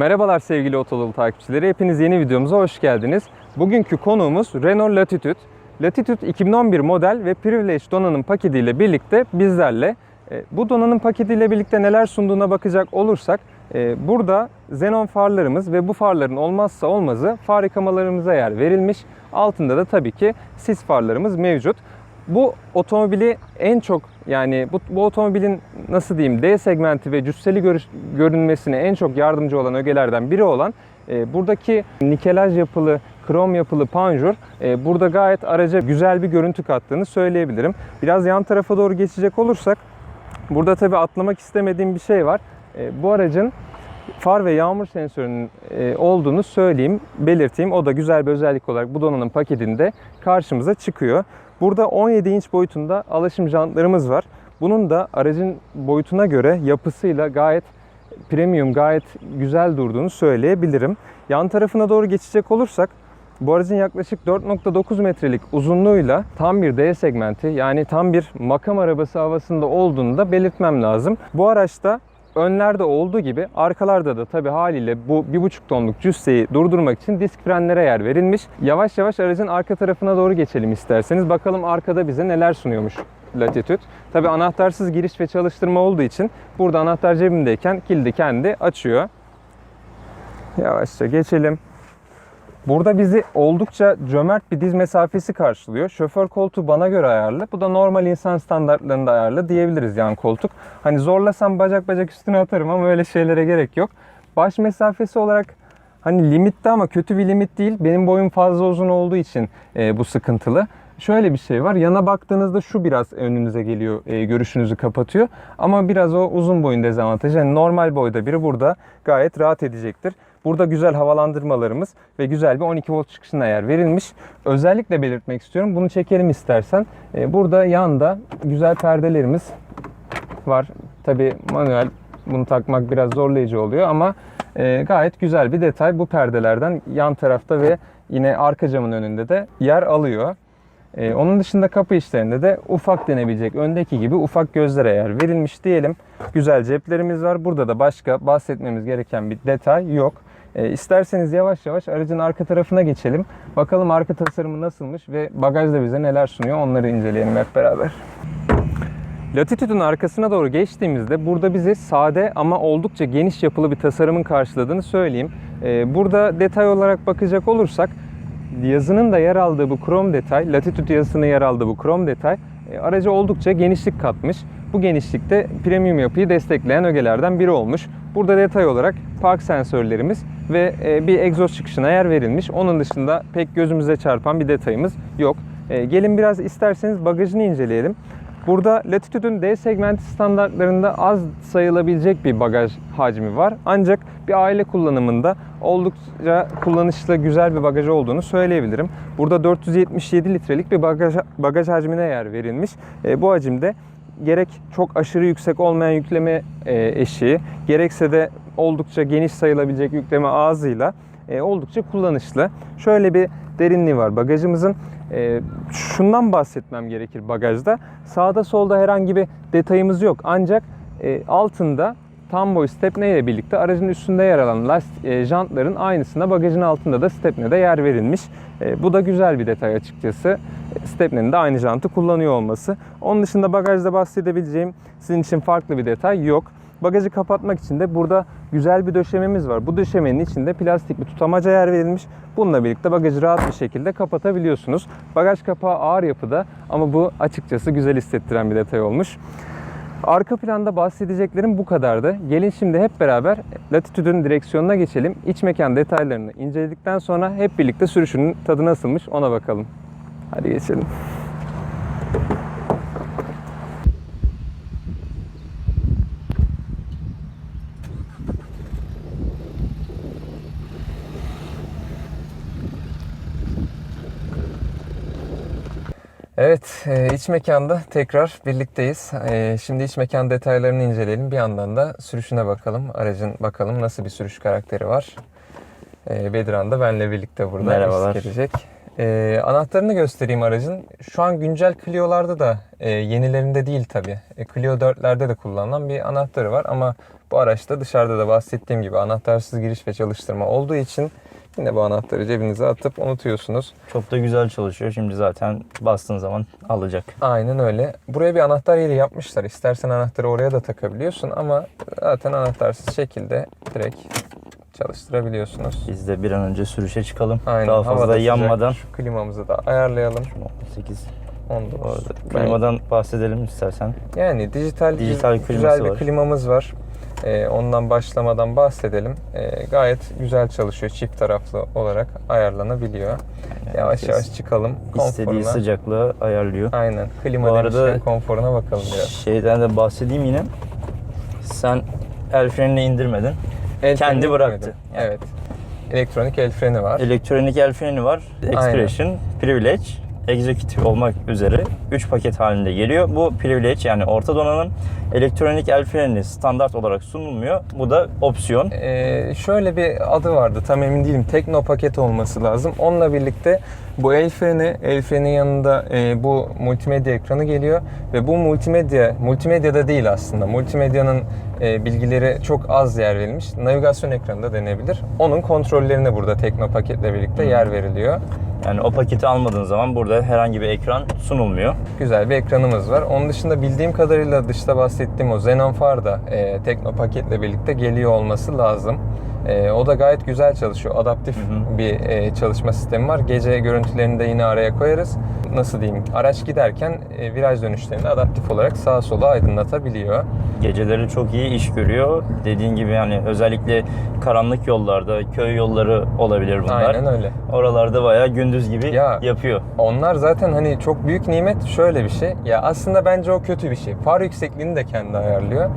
Merhabalar sevgili Otolul takipçileri. Hepiniz yeni videomuza hoş geldiniz. Bugünkü konuğumuz Renault Latitude. Latitude 2011 model ve Privilege donanım paketiyle birlikte bizlerle. E, Bu donanım paketiyle birlikte neler sunduğuna bakacak olursak e, burada xenon farlarımız ve bu farların olmazsa olmazı far yıkamalarımıza yer verilmiş. Altında da tabii ki sis farlarımız mevcut. Bu otomobili en çok yani bu, bu otomobilin nasıl diyeyim D segmenti ve cüsseli görüş, görünmesine en çok yardımcı olan ögelerden biri olan e, buradaki nikelaj yapılı, krom yapılı panjur e, burada gayet araca güzel bir görüntü kattığını söyleyebilirim. Biraz yan tarafa doğru geçecek olursak burada tabi atlamak istemediğim bir şey var. E, bu aracın far ve yağmur sensörünün e, olduğunu söyleyeyim, belirteyim. O da güzel bir özellik olarak bu donanım paketinde karşımıza çıkıyor. Burada 17 inç boyutunda alaşım jantlarımız var. Bunun da aracın boyutuna göre yapısıyla gayet premium, gayet güzel durduğunu söyleyebilirim. Yan tarafına doğru geçecek olursak bu aracın yaklaşık 4.9 metrelik uzunluğuyla tam bir D segmenti yani tam bir makam arabası havasında olduğunu da belirtmem lazım. Bu araçta önlerde olduğu gibi arkalarda da tabi haliyle bu 1.5 tonluk cüsseyi durdurmak için disk frenlere yer verilmiş. Yavaş yavaş aracın arka tarafına doğru geçelim isterseniz. Bakalım arkada bize neler sunuyormuş Latitude. Tabi anahtarsız giriş ve çalıştırma olduğu için burada anahtar cebimdeyken kilidi kendi açıyor. Yavaşça geçelim. Burada bizi oldukça cömert bir diz mesafesi karşılıyor. Şoför koltuğu bana göre ayarlı. Bu da normal insan standartlarında ayarlı diyebiliriz yan koltuk. Hani zorlasam bacak bacak üstüne atarım ama öyle şeylere gerek yok. Baş mesafesi olarak hani limitte ama kötü bir limit değil. Benim boyum fazla uzun olduğu için e, bu sıkıntılı. Şöyle bir şey var. Yana baktığınızda şu biraz önünüze geliyor, e, görüşünüzü kapatıyor. Ama biraz o uzun boyun dezavantajı. Yani normal boyda biri burada gayet rahat edecektir. Burada güzel havalandırmalarımız ve güzel bir 12 volt çıkışına yer verilmiş. Özellikle belirtmek istiyorum. Bunu çekelim istersen. E, burada yanda güzel perdelerimiz var. Tabi manuel bunu takmak biraz zorlayıcı oluyor ama e, gayet güzel bir detay. Bu perdelerden yan tarafta ve yine arka camın önünde de yer alıyor. Ee, onun dışında kapı işlerinde de ufak denebilecek öndeki gibi ufak gözlere yer verilmiş diyelim. Güzel ceplerimiz var. Burada da başka bahsetmemiz gereken bir detay yok. Ee, isterseniz yavaş yavaş aracın arka tarafına geçelim. Bakalım arka tasarımı nasılmış ve bagajda bize neler sunuyor onları inceleyelim hep beraber. Latitude'un arkasına doğru geçtiğimizde burada bizi sade ama oldukça geniş yapılı bir tasarımın karşıladığını söyleyeyim. Ee, burada detay olarak bakacak olursak yazının da yer aldığı bu krom detay, Latitude yazısının yer aldığı bu krom detay e, araca oldukça genişlik katmış. Bu genişlikte premium yapıyı destekleyen ögelerden biri olmuş. Burada detay olarak park sensörlerimiz ve e, bir egzoz çıkışına yer verilmiş. Onun dışında pek gözümüze çarpan bir detayımız yok. E, Gelin biraz isterseniz bagajını inceleyelim. Burada Latitude'un D segmenti standartlarında az sayılabilecek bir bagaj hacmi var. Ancak bir aile kullanımında oldukça kullanışlı güzel bir bagaj olduğunu söyleyebilirim. Burada 477 litrelik bir bagaj, bagaj hacmine yer verilmiş. E, bu hacimde gerek çok aşırı yüksek olmayan yükleme e, eşiği, gerekse de oldukça geniş sayılabilecek yükleme ağzıyla e, oldukça kullanışlı. Şöyle bir derinliği var bagajımızın. E, şundan bahsetmem gerekir bagajda. Sağda solda herhangi bir detayımız yok. Ancak altında tam boy stepne ile birlikte aracın üstünde yer alan lastik, e, jantların aynısına bagajın altında da stepnede yer verilmiş. E, bu da güzel bir detay açıkçası. E, Stepnenin de aynı jantı kullanıyor olması. Onun dışında bagajda bahsedebileceğim sizin için farklı bir detay yok. Bagajı kapatmak için de burada güzel bir döşememiz var. Bu döşemenin içinde plastik bir tutamaca yer verilmiş. Bununla birlikte bagajı rahat bir şekilde kapatabiliyorsunuz. Bagaj kapağı ağır yapıda ama bu açıkçası güzel hissettiren bir detay olmuş. Arka planda bahsedeceklerim bu kadardı. Gelin şimdi hep beraber Latitude'un direksiyonuna geçelim. İç mekan detaylarını inceledikten sonra hep birlikte sürüşünün tadı nasılmış ona bakalım. Hadi geçelim. Evet, e, iç mekanda tekrar birlikteyiz. E, Şimdi iç mekan detaylarını inceleyelim. Bir yandan da sürüşüne bakalım. Aracın bakalım nasıl bir sürüş karakteri var. E, Bedran da benle birlikte burada Merhabalar. edecek. Ee, anahtarını göstereyim aracın. Şu an güncel Clio'larda da e, yenilerinde değil tabi. E, Clio 4'lerde de kullanılan bir anahtarı var ama bu araçta dışarıda da bahsettiğim gibi anahtarsız giriş ve çalıştırma olduğu için yine bu anahtarı cebinize atıp unutuyorsunuz. Çok da güzel çalışıyor. Şimdi zaten bastığın zaman alacak. Aynen öyle. Buraya bir anahtar yeri yapmışlar. İstersen anahtarı oraya da takabiliyorsun ama zaten anahtarsız şekilde direkt çalıştırabiliyorsunuz. Biz de bir an önce sürüşe çıkalım. Aynen. Daha havada fazla sıcak. yanmadan. Şu klimamızı da ayarlayalım. 18 19. orada. Ben- Klimadan bahsedelim istersen. Yani dijital, Dijital güzel kliması bir var. klimamız var. Ee, ondan başlamadan bahsedelim. Ee, gayet güzel çalışıyor. Çift taraflı olarak ayarlanabiliyor. Yavaş herkes yavaş çıkalım. İstediği Konforuna. sıcaklığı ayarlıyor. Aynen. Klima Bu arada- konforuna bakalım biraz. Şeyden de bahsedeyim yine. Sen el frenini indirmedin. El Kendi freni bıraktı. Yani. Evet. Elektronik el freni var. Elektronik el freni var. Expression, Privilege, Executive olmak üzere 3 paket halinde geliyor. Bu Privilege yani orta donanım. Elektronik el freni standart olarak sunulmuyor. Bu da opsiyon. Ee, şöyle bir adı vardı tam emin değilim. Tekno paket olması lazım. Onunla birlikte bu el freni, el frenin yanında e, bu multimedya ekranı geliyor ve bu multimedya, multimedyada değil aslında. Multimedyanın e, bilgileri çok az yer verilmiş. Navigasyon ekranı da denebilir. Onun kontrollerine burada Tekno paketle birlikte yer veriliyor. Yani o paketi almadığın zaman burada herhangi bir ekran sunulmuyor. Güzel bir ekranımız var. Onun dışında bildiğim kadarıyla dışta bahsettiğim o Xenon Far da e, Tekno paketle birlikte geliyor olması lazım. E, o da gayet güzel çalışıyor. Adaptif Hı bir e, çalışma sistemi var. Gece görüntülerini de yine araya koyarız. Nasıl diyeyim? Araç giderken e, viraj dönüşlerini adaptif olarak sağa sola aydınlatabiliyor. Geceleri çok iyi iş görüyor. Dediğin gibi yani özellikle karanlık yollarda, köy yolları olabilir bunlar. Aynen öyle. Oralarda bayağı gündüz gibi Ya. yapıyor. Onlar zaten hani çok büyük nimet şöyle bir şey. Ya aslında bence o kötü bir şey. Far yüksekliğini de kendi ayarlıyor.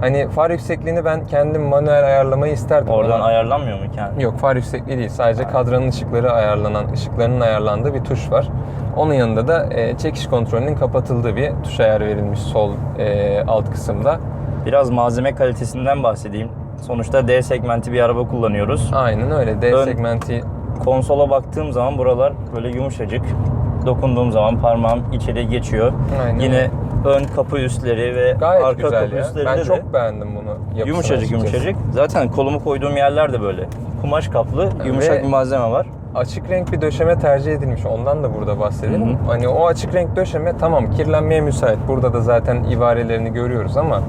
Hani far yüksekliğini ben kendim manuel ayarlamayı isterdim. Oradan ama- ayarlanmıyor mu kendi? Yok far yüksekliği değil. Sadece kadranın ışıkları ayarlanan, ışıklarının ayarlandığı bir tuş var. Onun yanında da e, çekiş kontrolünün kapatıldığı bir tuş ayar verilmiş sol e, alt kısımda. Biraz malzeme kalitesinden bahsedeyim. Sonuçta D segmenti bir araba kullanıyoruz. Aynen öyle. D Ön- segmenti Konsola baktığım zaman buralar böyle yumuşacık. Dokunduğum zaman parmağım içeri geçiyor. Aynen Yine. Ön kapı üstleri ve gayet arka güzel kapı ya. üstlerinde Ben de çok beğendim bunu. yapısını yumuşacık açıkçası. yumuşacık. Zaten kolumu koyduğum yerler de böyle. Kumaş kaplı, yumuşak Ve- bir malzeme var. Açık renk bir döşeme tercih edilmiş. Ondan da burada bahsedelim. Hı. Hani o açık renk döşeme tamam kirlenmeye müsait. Burada da zaten ibarelerini görüyoruz ama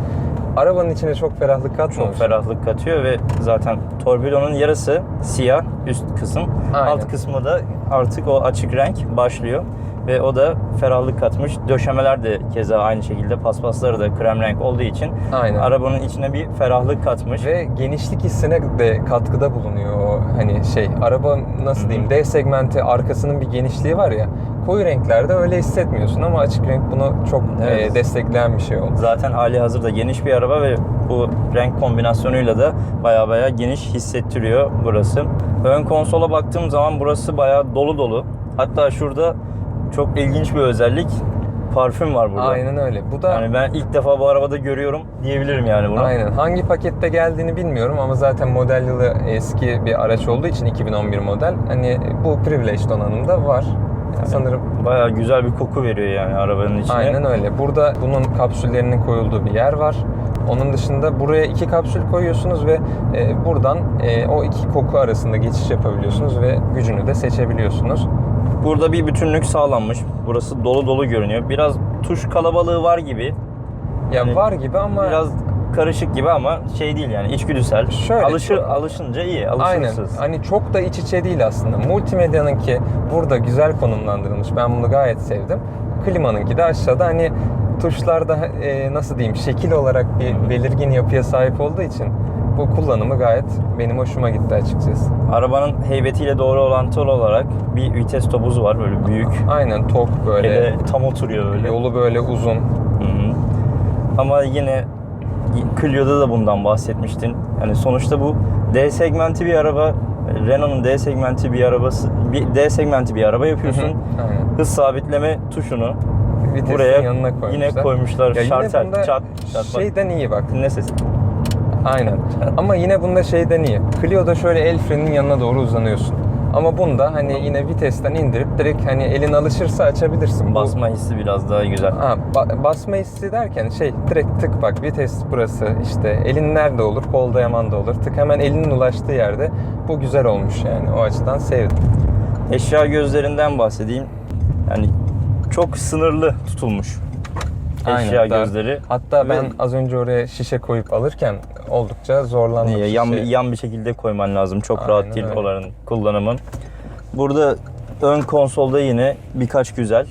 arabanın içine çok ferahlık katmamış. Çok ferahlık katıyor ve zaten torpidonun yarısı siyah üst kısım. Aynen. Alt kısmı da artık o açık renk başlıyor. Ve o da ferahlık katmış. Döşemeler de keza aynı şekilde paspasları da krem renk olduğu için Aynen. arabanın içine bir ferahlık katmış. Ve genişlik hissine de katkıda bulunuyor o hani şey araba nasıl Hı hı. diyeyim D segmenti arkasının bir genişliği var ya koyu renklerde öyle hissetmiyorsun ama açık renk bunu çok Evet. e, destekleyen bir şey oldu. Zaten hali hazırda geniş bir araba ve bu renk kombinasyonuyla da baya baya geniş hissettiriyor burası. Ön konsola baktığım zaman burası baya dolu dolu. Hatta şurada çok ilginç bir özellik. Parfüm var burada. Aynen öyle. Bu da Yani ben ilk defa bu arabada görüyorum diyebilirim yani bunu. Aynen. Hangi pakette geldiğini bilmiyorum ama zaten model yılı eski bir araç olduğu için 2011 model. Hani bu Privilege donanımda var. Sanırım Baya güzel bir koku veriyor yani arabanın içine. aynen öyle. Burada bunun kapsüllerinin koyulduğu bir yer var. Onun dışında buraya iki kapsül koyuyorsunuz ve e, buradan e, o iki koku arasında geçiş yapabiliyorsunuz ve gücünü de seçebiliyorsunuz. Burada bir bütünlük sağlanmış. Burası dolu dolu görünüyor. Biraz tuş kalabalığı var gibi. Ya Yani var gibi ama Biraz karışık gibi ama şey değil yani içgüdüsel. Şöyle, Alışır, çok- alışınca iyi, Aynen. alışırsınız. Hani çok da iç içe değil aslında. Multimedyanınki burada güzel konumlandırılmış. Ben bunu gayet sevdim. Klimanınki de aşağıda hani tuşlarda e, nasıl diyeyim şekil olarak bir belirgin yapıya sahip olduğu için bu kullanımı gayet benim hoşuma gitti açıkçası. Arabanın heybetiyle doğru orantılı olarak bir vites topuzu var böyle büyük. Aynen tok böyle Hele tam oturuyor böyle. yolu böyle uzun. Hı hı. Ama yine Clio'da da bundan bahsetmiştin. Yani sonuçta bu D segmenti bir araba. Renault'un D segmenti bir arabası, bir D segmenti bir araba yapıyorsun. Aynen. Hız sabitleme tuşunu Vitesin buraya yanına koymuşlar. yine koymuşlar. Ya yine Şartel, bunda çat, çat. Bak, şeyden iyi bak. dinle sesi. Aynen. Ama yine bunda şeyden iyi. Clio'da şöyle el freninin yanına doğru uzanıyorsun. Ama bunda hani yine vitesten indirip direkt hani elin alışırsa açabilirsin. Bu- Basma hissi biraz daha güzel. Ha, ba- basma hissi derken şey direkt tık bak vites burası işte elin nerede olur kol dayaman da olur tık hemen elinin ulaştığı yerde bu güzel olmuş yani o açıdan sevdim. Eşya gözlerinden bahsedeyim. Yani çok sınırlı tutulmuş. Eşya Aynen, daha- gözleri. Hatta Ve- ben az önce oraya şişe koyup alırken oldukça zorlandım. Niye? Yan, yan bir şekilde koyman lazım. Çok Aynen rahat değil öyle. onların kullanımın. Burada ön konsolda yine birkaç güzel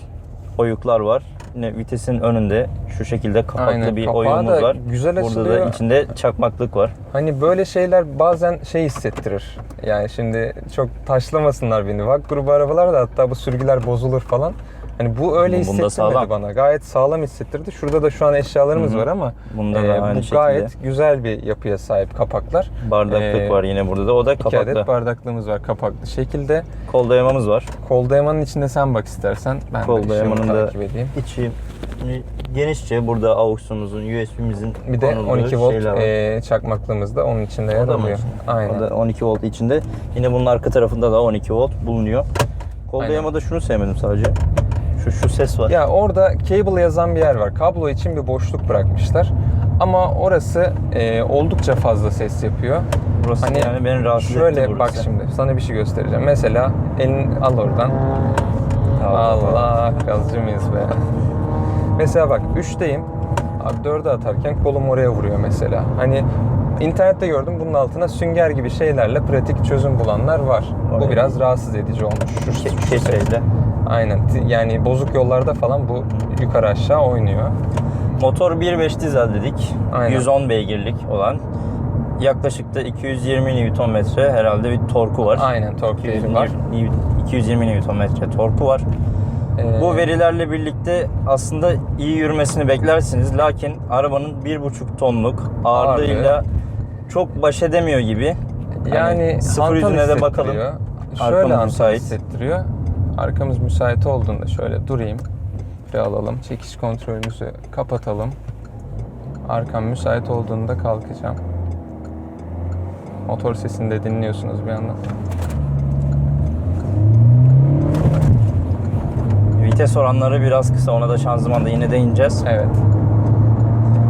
oyuklar var. Yine vitesin önünde şu şekilde kapaklı Aynen, bir kapağı oyuğumuz da var. güzel Burada açılıyor. da içinde çakmaklık var. Hani böyle şeyler bazen şey hissettirir. Yani şimdi çok taşlamasınlar beni. Vak grubu arabalar da hatta bu sürgüler bozulur falan. Hani bu öyle Bu- bunda hissettirmedi sağlam. bana. Gayet sağlam hissettirdi. Şurada da şu an eşyalarımız Hı hı. var ama Bunda e, da aynı bu şekilde. gayet güzel bir yapıya sahip kapaklar. Bardaklık Ee, var yine burada da. O da İki kapaklı. adet bardaklığımız var kapaklı şekilde. Kol dayamamız var. Kol dayamanın içinde sen bak istersen. Ben Kol dayamanın da takip edeyim. içi genişçe burada AUX'umuzun, USB'mizin Bir de konulduğu 12 volt e, çakmaklığımız da onun içinde yer alıyor. Aynen. O da 12 volt içinde. Yine bunun arka tarafında da 12 volt bulunuyor. Kol dayamada şunu sevmedim sadece. Şu şu ses var. Ya orada cable yazan bir yer var. Kablo için bir boşluk bırakmışlar. Ama orası e, oldukça fazla ses yapıyor. burası hani yani beni rahatsız Şöyle etti bak şimdi sana bir şey göstereceğim. Mesela elini al oradan. Allah. Allah gazcı mıyız be? Mesela bak 3'teyim. Abi 4'e atarken kolum oraya vuruyor mesela. Hani internette gördüm bunun altına sünger gibi şeylerle pratik çözüm bulanlar var. Bu Aynen. biraz rahatsız edici olmuş. Şu, şu ses. keseyle. Aynen. Yani bozuk yollarda falan bu yukarı aşağı oynuyor. Motor 1.5 dizel dedik. Aynen. 110 beygirlik olan. Yaklaşık da 220 Nm herhalde bir torku var. Aynen tork 220 değeri var. 220 Nm torku var. Ee, Bu verilerle birlikte aslında iyi yürümesini beklersiniz. Lakin arabanın 1,5 tonluk ağırlığıyla çok baş edemiyor gibi. yani Hani sıfır yüzüne de bakalım. Şöyle hantal hissettiriyor. Arkamız müsait olduğunda şöyle durayım. Bir alalım. Çekiş kontrolümüzü kapatalım. Arkam müsait olduğunda kalkacağım. Motor sesini de dinliyorsunuz bir yandan. Vites oranları biraz kısa. Ona da şanzımanda yine değineceğiz. Evet.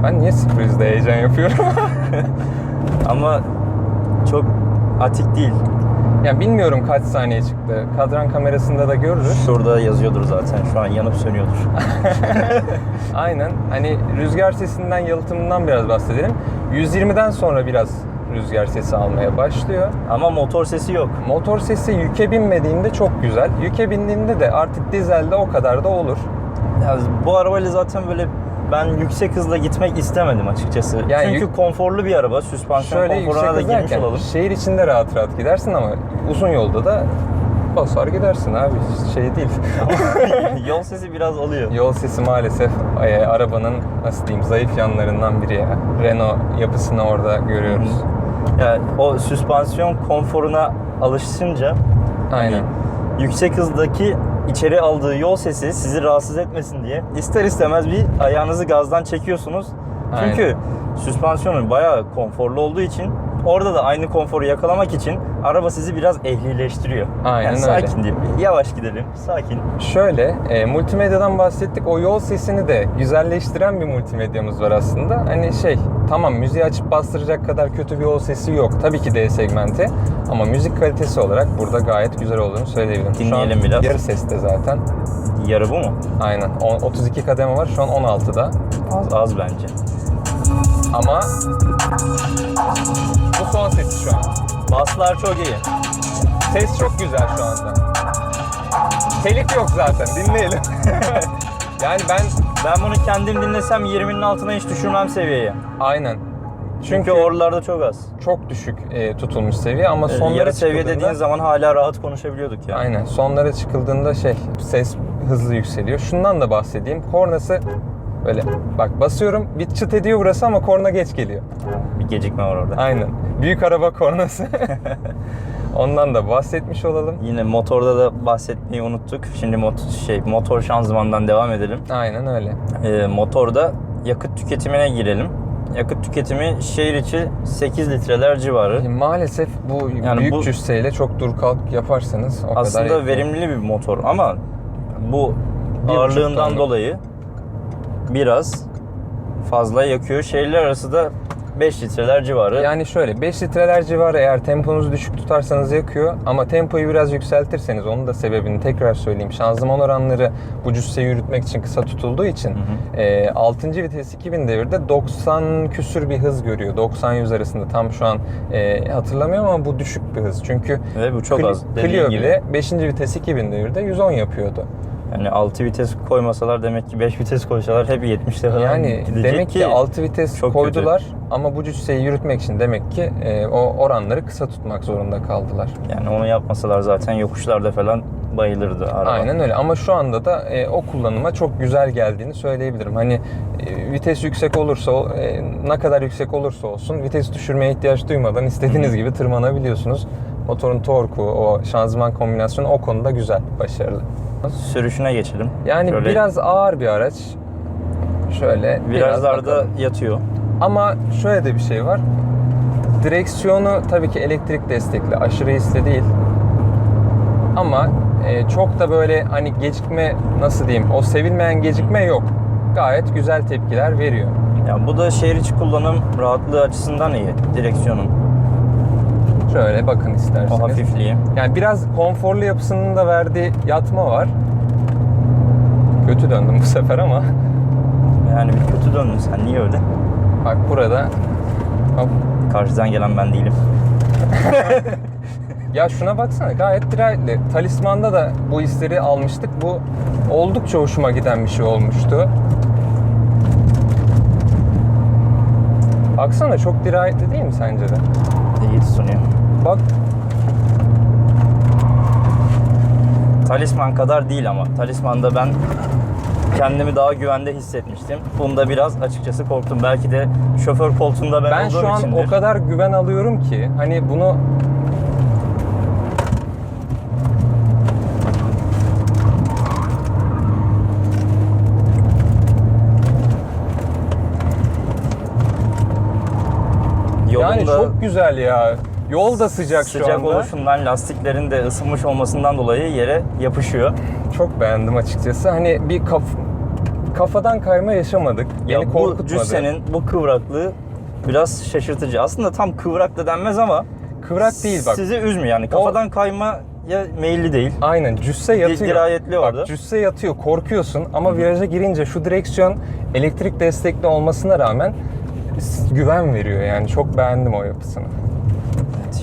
Ben niye sıfır yüzde heyecan yapıyorum? Ama çok atik değil. yani bilmiyorum kaç saniye çıktı. Kadran kamerasında da görürüz. Şurada yazıyordur zaten. Şu an yanıp sönüyordur. Aynen. Hani rüzgar sesinden, yalıtımından biraz bahsedelim. 120'den sonra biraz rüzgar sesi almaya başlıyor. Ama motor sesi yok. Motor sesi yüke binmediğinde çok güzel. Yüke bindiğinde de artık dizelde o kadar da olur. Ya bu arabayla zaten böyle ben yüksek hızla gitmek istemedim açıkçası. Yani Çünkü yük- konforlu bir araba. Süspansiyon Şöyle yüksek konforuna da hız girmiş derken olalım. şehir içinde rahat rahat gidersin ama uzun yolda da basar gidersin abi. Şey değil. Yol sesi biraz alıyor. Yol sesi maalesef e, arabanın nasıl diyeyim zayıf yanlarından biri ya. Renault yapısını orada görüyoruz. Yani o süspansiyon konforuna alışınca Aynen. yüksek hızdaki içeri aldığı yol sesi sizi rahatsız etmesin diye ister istemez bir ayağınızı gazdan çekiyorsunuz. Çünkü süspansiyonun bayağı konforlu olduğu için orada da aynı konforu yakalamak için araba sizi biraz ehlileştiriyor. Aynen yani öyle. sakin diyeyim. Yavaş gidelim. Sakin. Şöyle, e, multimedyadan bahsettik. O yol sesini de güzelleştiren bir multimedyamız var aslında. Hani şey, tamam müziği açıp bastıracak kadar kötü bir yol sesi yok. Tabii ki D segmenti. Ama müzik kalitesi olarak burada gayet güzel olduğunu söyleyebilirim. Şu an Dinleyelim biraz. Yarı seste zaten. Yarı bu mu? Aynen. On- 32 kademe var. Şu an 16'da. Az, az bence. Ama bu son sesi şu an. Baslar çok iyi. Ses çok güzel şu anda. Telif yok zaten. Dinleyelim. yani ben Ben bunu kendim dinlesem 20'nin altına hiç düşürmem seviyeye. aynen. Çünkü, Çünkü oralarda çok az. çok düşük e, tutulmuş seviye ama sonlara Yarı seviye dediğin zaman hala rahat konuşabiliyorduk yani. Aynen. Sonlara çıkıldığında şey ses hızlı yükseliyor. Şundan da bahsedeyim. Kornası böyle bak basıyorum bir çıt ediyor burası ama korna geç geliyor. Bir gecikme var orada. Aynen. Büyük araba kornası. Ondan da bahsetmiş olalım. Yine motorda da bahsetmeyi unuttuk. Şimdi mot şey motor şanzımandan devam edelim. Aynen öyle. Ee, motorda yakıt tüketimine girelim. yakıt tüketimi şehir içi 8 litreler civarı. Maalesef bu Yani büyük bu- cüsseyle çok dur kalk yaparsanız o kadar Aslında verimli bir motor ama bu Bir ağırlığından dolayı biraz fazla yakıyor. Şehirler arası da 5 litreler civarı. Yani şöyle 5 litreler civarı eğer temponuzu düşük tutarsanız yakıyor ama tempoyu biraz yükseltirseniz onun da sebebini tekrar söyleyeyim. Şanzıman oranları bu cüsseyi yürütmek için kısa tutulduğu için e, 6. vites 2000 devirde 90 küsür bir hız görüyor. 90-100 arasında tam şu an e, hatırlamıyorum ama bu düşük bir hız. Çünkü Ve bu çok az. Clio bile 5. vites 2000 devirde 110 yapıyordu. Yani 6 vites koymasalar demek ki 5 vites koysalar hep 70'te falan Yani gidecek demek ki 6 vites çok koydular ama bu cüsseyi yürütmek için demek ki e, o oranları kısa tutmak zorunda kaldılar. Yani onu yapmasalar zaten yokuşlarda falan bayılırdı araba. Aynen öyle ama şu anda da e, o kullanıma çok güzel geldiğini söyleyebilirim. Hani e, vites yüksek olursa e, ne kadar yüksek olursa olsun vites düşürmeye ihtiyaç duymadan istediğiniz gibi tırmanabiliyorsunuz. Motorun torku, o şanzıman kombinasyonu o konuda güzel, başarılı. Sürüşüne geçelim. Yani Şöyle biraz ağır bir araç. Şöyle biraz virajlarda bakalım. yatıyor. Ama şöyle de bir şey var. Direksiyonu tabii ki elektrik destekli, aşırı hisli değil. Ama e, çok da böyle hani gecikme nasıl diyeyim, o sevilmeyen gecikme yok. Gayet güzel tepkiler veriyor. Ya bu da şehir içi kullanım rahatlığı açısından iyi direksiyonun. Şöyle bakın isterseniz. O hafifliği. Yani biraz konforlu yapısının da verdiği yatma var. Kötü döndüm bu sefer ama Yani bir kötü döndün sen niye öyle? bak burada hop, Karşıdan gelen ben değilim. Ya şuna baksana gayet dirayetli. Talisman'da da bu hisleri almıştık. Bu oldukça hoşuma giden bir şey olmuştu. Baksana çok dirayetli değil mi sence de? İyi sunuyor. Bak Talisman kadar değil ama. Talisman'da ben kendimi daha güvende hissetmiştim. Bunda biraz açıkçası korktum. Belki de şoför koltuğunda ben, ben olduğum şu an içindir. o kadar güven alıyorum ki hani bunu yani çok güzel ya. Yol da sıcak, şu sıcak anda. oluşundan lastiklerin de ısınmış olmasından dolayı yere yapışıyor. Çok beğendim açıkçası. Hani bir kaf kafadan kayma yaşamadık. Ya Beni bu korkutmadı. cüssenin bu kıvraklığı biraz şaşırtıcı. Aslında tam kıvrak da denmez ama Kıvrak değil bak. Sizi üzmüyor yani. Kafadan kayma ya meyilli değil. Aynen cüsse yatıyor. dirayetli orada. Bak cüsse yatıyor korkuyorsun ama viraja girince şu direksiyon elektrik destekli olmasına rağmen güven veriyor yani çok beğendim o yapısını.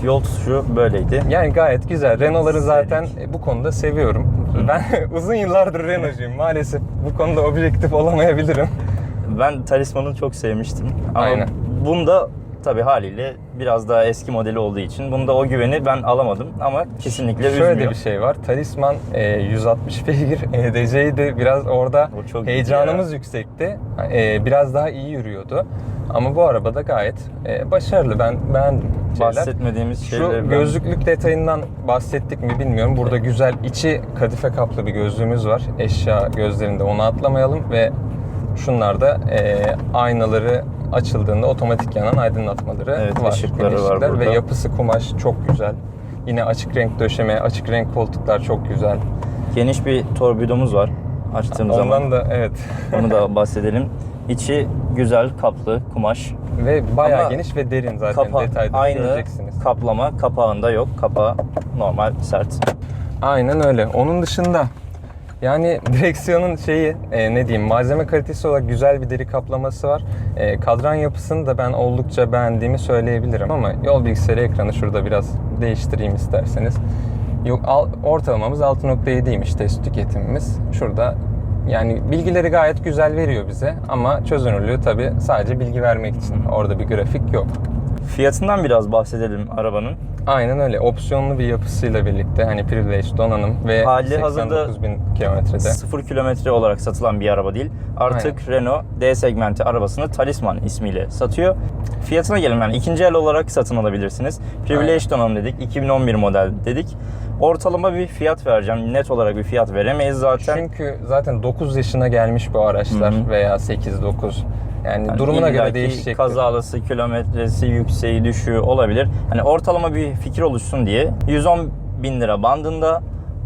Yol tutuşu böyleydi. Yani gayet güzel. Renault'ları zaten e, bu konuda seviyorum. Ben uzun yıllardır Renault'cuyum. Maalesef bu konuda objektif olamayabilirim. Ben Talisman'ı çok sevmiştim. Ama Aynen. bunda tabii haliyle biraz daha eski modeli olduğu için bunda o güveni ben alamadım ama kesinlikle Şöyle üzmüyor. de bir şey var. Talisman e, 160 beygir EDC'ydi. Biraz orada O çok heyecanımız yüksekti. E, biraz daha iyi yürüyordu. Ama bu arabada gayet e, başarılı. Ben beğendim şeyler. Bahsetmediğimiz şeyleri Şu ben- gözlüklük detayından bahsettik mi bilmiyorum. Burada güzel içi kadife kaplı bir gözlüğümüz var. Eşya gözlerinde onu atlamayalım ve şunlar da e, aynaları açıldığında otomatik yanan aydınlatmaları Evet, var. ışıkları var burada. Ve yapısı kumaş çok güzel. Yine açık renk döşeme, açık renk koltuklar çok güzel. Geniş bir torpidomuz var açtığımız Ondan zaman. da evet. Onu da bahsedelim. İçi güzel kaplı kumaş. ve bayağı Ama geniş ve derin zaten Kapa detayda aynı göreceksiniz. kaplama. Kapağında yok. Kapağı normal sert. Aynen öyle. Onun dışında yani direksiyonun şeyi e, ne diyeyim malzeme kalitesi olarak güzel bir deri kaplaması var. E, kadran yapısını da ben oldukça beğendiğimi söyleyebilirim ama yol bilgisayarı ekranı şurada biraz değiştireyim isterseniz. Yok al, ortalamamız 6.7'ymiş test tüketimimiz. Şurada yani bilgileri gayet güzel veriyor bize ama çözünürlüğü tabi sadece bilgi vermek için. Orada bir grafik yok. Fiyatından biraz bahsedelim arabanın. Aynen öyle. Opsiyonlu bir yapısıyla birlikte hani privilege donanım ve Hali hazırda 89 bin kilometrede. 0 kilometre olarak satılan bir araba değil. Artık Renault D segmenti arabasını Talisman ismiyle satıyor. Fiyatına gelin yani ikinci el olarak satın alabilirsiniz. Privilege Aynen. donanım dedik. 2011 model dedik. Ortalama bir fiyat vereceğim. Net olarak bir fiyat veremeyiz zaten. Çünkü zaten 9 yaşına gelmiş bu araçlar Hı hı. veya 8-9. Yani, Yani durumuna göre değişecek. Kazalısı, kilometresi, yükseği, düşüğü olabilir. Hani ortalama bir fikir oluşsun diye 110 bin lira bandında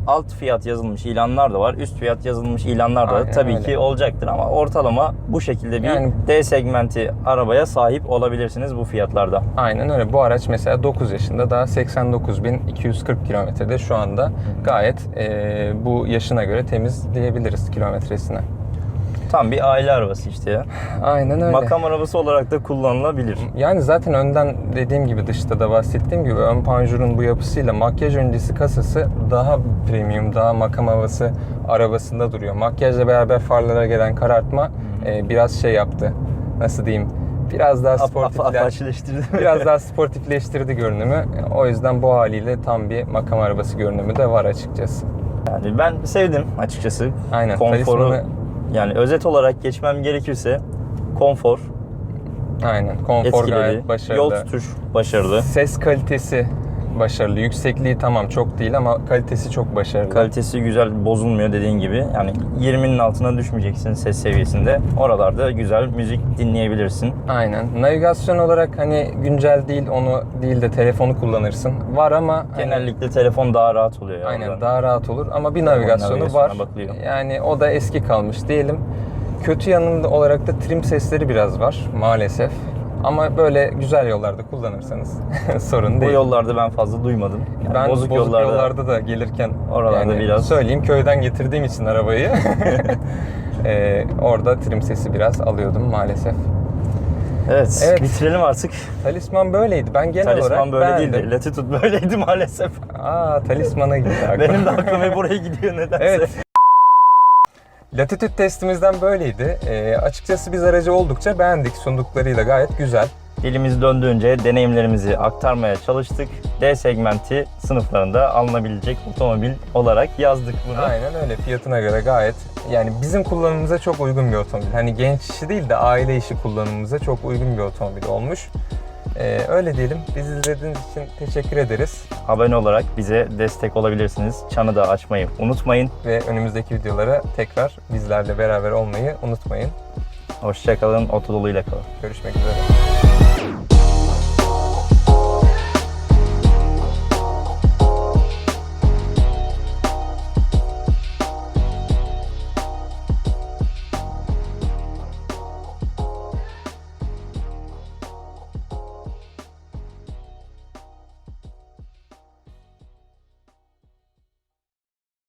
alt fiyat yazılmış ilanlar da var. Üst fiyat yazılmış ilanlar da Aynen tabii öyle. ki olacaktır ama ortalama bu şekilde bir Yani- D segmenti arabaya sahip olabilirsiniz bu fiyatlarda. Aynen öyle. Bu araç mesela 9 yaşında daha 89.240 kilometrede şu anda gayet e, bu yaşına göre temiz diyebiliriz kilometresine. Tam bir aile arabası işte ya. Aynen öyle. Makam arabası olarak da kullanılabilir. Yani zaten önden dediğim gibi dışta da bahsettiğim gibi ön panjurun bu yapısıyla makyaj öncesi kasası daha premium, daha makam havası arabasında duruyor. Makyajla beraber farlara gelen karartma e, biraz şey yaptı. Nasıl diyeyim? Biraz daha apaçileştirdi. biraz daha sportifleştirdi görünümü. O yüzden bu haliyle tam bir makam arabası görünümü de var açıkçası. Yani ben sevdim açıkçası. Aynen. Konforu yani özet olarak geçmem gerekirse konfor, Aynen. Konfor etkileri, gayet başarılı. yol tutuş başarılı. Ses kalitesi başarılı. Yüksekliği tamam çok değil ama kalitesi çok başarılı. Kalitesi güzel bozulmuyor dediğin gibi. Yani 20'nin altına düşmeyeceksin ses seviyesinde. Oralarda güzel müzik dinleyebilirsin. Aynen. Navigasyon olarak hani güncel değil onu değil de telefonu kullanırsın. Var ama hani- Genellikle telefon daha rahat oluyor. ya aynen oradan. daha rahat olur ama bir navigasyonu var. bakılıyor. Yani o da eski kalmış diyelim. Kötü yanında olarak da trim sesleri biraz var maalesef. Ama böyle güzel yollarda kullanırsanız sorun Bu değil. yollarda ben fazla duymadım. Yani ben bozuk, bozuk, yollarda, yollarda, da gelirken Oralarda yani biraz- söyleyeyim köyden getirdiğim için arabayı Ee, orada trim sesi biraz alıyordum maalesef. Evet, Evet. bitirelim artık. Talisman böyleydi. Ben genel Talisman olarak böyle beğendim. değildi. Latitude böyleydi maalesef. Aa talismana gitti. Benim de aklım hep buraya gidiyor nedense. Evet. Latitude testimizden böyleydi. Ee, açıkçası biz aracı oldukça beğendik. Sunduklarıyla gayet güzel. Dilimiz döndüğünce deneyimlerimizi aktarmaya çalıştık. D segmenti sınıflarında alınabilecek otomobil olarak yazdık bunu. Aynen öyle. Fiyatına göre gayet yani bizim kullanımımıza çok uygun bir otomobil. Hani genç işi değil de aile işi kullanımımıza çok uygun bir otomobil olmuş. Ee, öyle diyelim. Bizi izlediğiniz için teşekkür ederiz. Abone olarak bize destek olabilirsiniz. Çanı da açmayı unutmayın. Ve önümüzdeki videolara tekrar bizlerle beraber olmayı unutmayın. Hoşçakalın, otodoluyla kalın. Görüşmek üzere.